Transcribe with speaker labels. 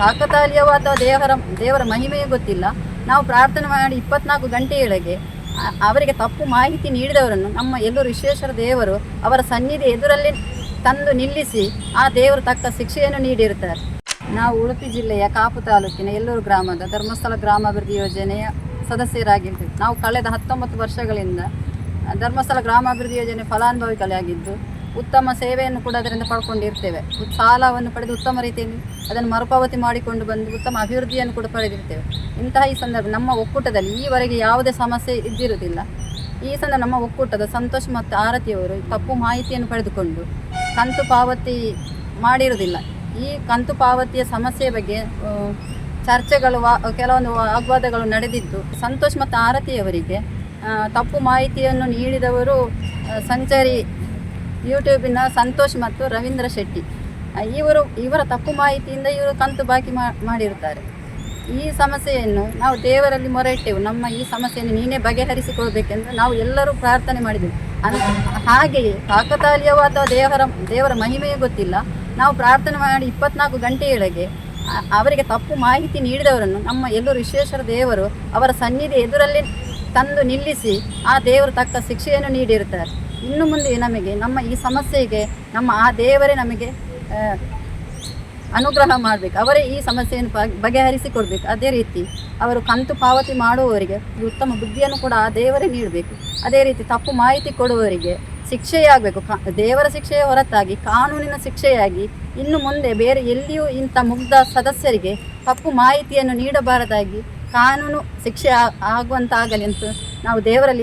Speaker 1: ಕಾಕತಾಳೀಯವೋ ಅಥವಾ ದೇವರ ದೇವರ ಮಹಿಮೆಯೂ ಗೊತ್ತಿಲ್ಲ. ನಾವು ಪ್ರಾರ್ಥನೆ ಮಾಡಿ ಇಪ್ಪತ್ನಾಲ್ಕು ಗಂಟೆಯೊಳಗೆ ಅವರಿಗೆ ತಪ್ಪು ಮಾಹಿತಿ ನೀಡಿದವರನ್ನು ನಮ್ಮ ಎಲ್ಲರೂ ವಿಶ್ವೇಶ್ವರ ದೇವರು ಅವರ ಸನ್ನಿಧಿ ಎದುರಲ್ಲಿ ತಂದು ನಿಲ್ಲಿಸಿ ಆ ದೇವರು ತಕ್ಕ ಶಿಕ್ಷೆಯನ್ನು ನೀಡಿರುತ್ತಾರೆ. ನಾವು ಉಡುಪಿ ಜಿಲ್ಲೆಯ ಕಾಪು ತಾಲೂಕಿನ ಎಲ್ಲೂರು ಗ್ರಾಮದ ಧರ್ಮಸ್ಥಳ ಗ್ರಾಮಾಭಿವೃದ್ಧಿ ಯೋಜನೆಯ ಸದಸ್ಯರಾಗಿರ್ತೀವಿ ನಾವು ಕಳೆದ ಹತ್ತೊಂಬತ್ತು ವರ್ಷಗಳಿಂದ ಧರ್ಮಸ್ಥಳ ಗ್ರಾಮಾಭಿವೃದ್ಧಿ ಯೋಜನೆ ಫಲಾನುಭವಿಗಳಾಗಿದ್ದು ಉತ್ತಮ ಸೇವೆಯನ್ನು ಕೂಡ ಅದರಿಂದ ಪಡ್ಕೊಂಡಿರ್ತೇವೆ. ಸಾಲವನ್ನು ಪಡೆದು ಉತ್ತಮ ರೀತಿಯಲ್ಲಿ ಅದನ್ನು ಮರುಪಾವತಿ ಮಾಡಿಕೊಂಡು ಬಂದು ಉತ್ತಮ ಅಭಿವೃದ್ಧಿಯನ್ನು ಕೂಡ ಪಡೆದಿರ್ತೇವೆ. ಇಂತಹ ಈ ಸಂದರ್ಭ ನಮ್ಮ ಒಕ್ಕೂಟದಲ್ಲಿ ಈವರೆಗೆ ಯಾವುದೇ ಸಮಸ್ಯೆ ಇದ್ದಿರುವುದಿಲ್ಲ. ಈ ಸಂದರ್ಭ ನಮ್ಮ ಒಕ್ಕೂಟದ ಸಂತೋಷ್ ಮತ್ತು ಆರತಿಯವರು ತಪ್ಪು ಮಾಹಿತಿಯನ್ನು ಪಡೆದುಕೊಂಡು ಕಂತು ಪಾವತಿ ಮಾಡಿರುವುದಿಲ್ಲ. ಈ ಕಂತು ಪಾವತಿಯ ಸಮಸ್ಯೆ ಬಗ್ಗೆ ಚರ್ಚೆಗಳು ವಾ, ಕೆಲವೊಂದು ವಾಗ್ವಾದಗಳು ನಡೆದಿದ್ದು ಸಂತೋಷ್ ಮತ್ತು ಆರತಿಯವರಿಗೆ ತಪ್ಪು ಮಾಹಿತಿಯನ್ನು ನೀಡಿದವರು ಸಂಚಾರಿ ಯೂಟ್ಯೂಬಿನ ಸಂತೋಷ್ ಮತ್ತು ರವೀಂದ್ರ ಶೆಟ್ಟಿ. ಇವರು ಇವರ ತಪ್ಪು ಮಾಹಿತಿಯಿಂದ ಇವರು ಕಂತು ಬಾಕಿ ಮಾಡಿರುತ್ತಾರೆ. ಈ ಸಮಸ್ಯೆಯನ್ನು ನಾವು ದೇವರಲ್ಲಿ ಮೊರೆ ಇಟ್ಟೆವು ನಮ್ಮ ಈ ಸಮಸ್ಯೆಯನ್ನು ನೀನೇ ಬಗೆಹರಿಸಿಕೊಳ್ಬೇಕೆಂದು ನಾವು ಎಲ್ಲರೂ ಪ್ರಾರ್ಥನೆ ಮಾಡಿದೆವು. ಅನ್, ಹಾಗೆಯೇ ಕಾಕತಾಳೀಯವೋ ಅಥವಾ ದೇವರ ದೇವರ ಮಹಿಮೆಯೇ ಗೊತ್ತಿಲ್ಲ. ನಾವು ಪ್ರಾರ್ಥನೆ ಮಾಡಿ ಇಪ್ಪತ್ನಾಲ್ಕು ಗಂಟೆಯೊಳಗೆ ಅವರಿಗೆ ತಪ್ಪು ಮಾಹಿತಿ ನೀಡಿದವರನ್ನು ನಮ್ಮ ಎಲ್ಲರೂ ವಿಶ್ವೇಶ್ವರ ದೇವರು ಅವರ ಸನ್ನಿಧಿ ಎದುರಲ್ಲಿ ತಂದು ನಿಲ್ಲಿಸಿ ಆ ದೇವರು ತಕ್ಕ ಶಿಕ್ಷೆಯನ್ನು ನೀಡಿರುತ್ತಾರೆ. ಇನ್ನು ಮುಂದೆ ನಮಗೆ, ನಮ್ಮ ಈ ಸಮಸ್ಯೆಗೆ, ನಮ್ಮ ಆ ದೇವರೇ ನಮಗೆ ಅನುಗ್ರಹ ಮಾಡಬೇಕು. ಅವರೇ ಈ ಸಮಸ್ಯೆಯನ್ನು ಬಗೆಹರಿಸಿ ಕೊಡಬೇಕು. ಅದೇ ರೀತಿ ಅವರು ಕಂತು ಪಾವತಿ ಮಾಡುವವರಿಗೆ ಉತ್ತಮ ಬುದ್ಧಿಯನ್ನು ಕೂಡ ಆ ದೇವರೇ ನೀಡಬೇಕು. ಅದೇ ರೀತಿ ತಪ್ಪು ಮಾಹಿತಿ ಕೊಡುವವರಿಗೆ ಶಿಕ್ಷೆಯಾಗಬೇಕು. ದೇವರ ಶಿಕ್ಷೆಯ ಹೊರತಾಗಿ, ಕಾನೂನಿನ ಶಿಕ್ಷೆಯಾಗಿ ಇನ್ನು ಮುಂದೆ ಬೇರೆ ಎಲ್ಲಿಯೂ ಇಂಥ ಮುಗ್ಧ ಸದಸ್ಯರಿಗೆ ತಪ್ಪು ಮಾಹಿತಿಯನ್ನು ನೀಡಬಾರದಾಗಿ ಕಾನೂನು ಶಿಕ್ಷೆ ಆಗುವಂತಾಗಲಿ ಅಂತ ನಾವು ದೇವರಲ್ಲಿ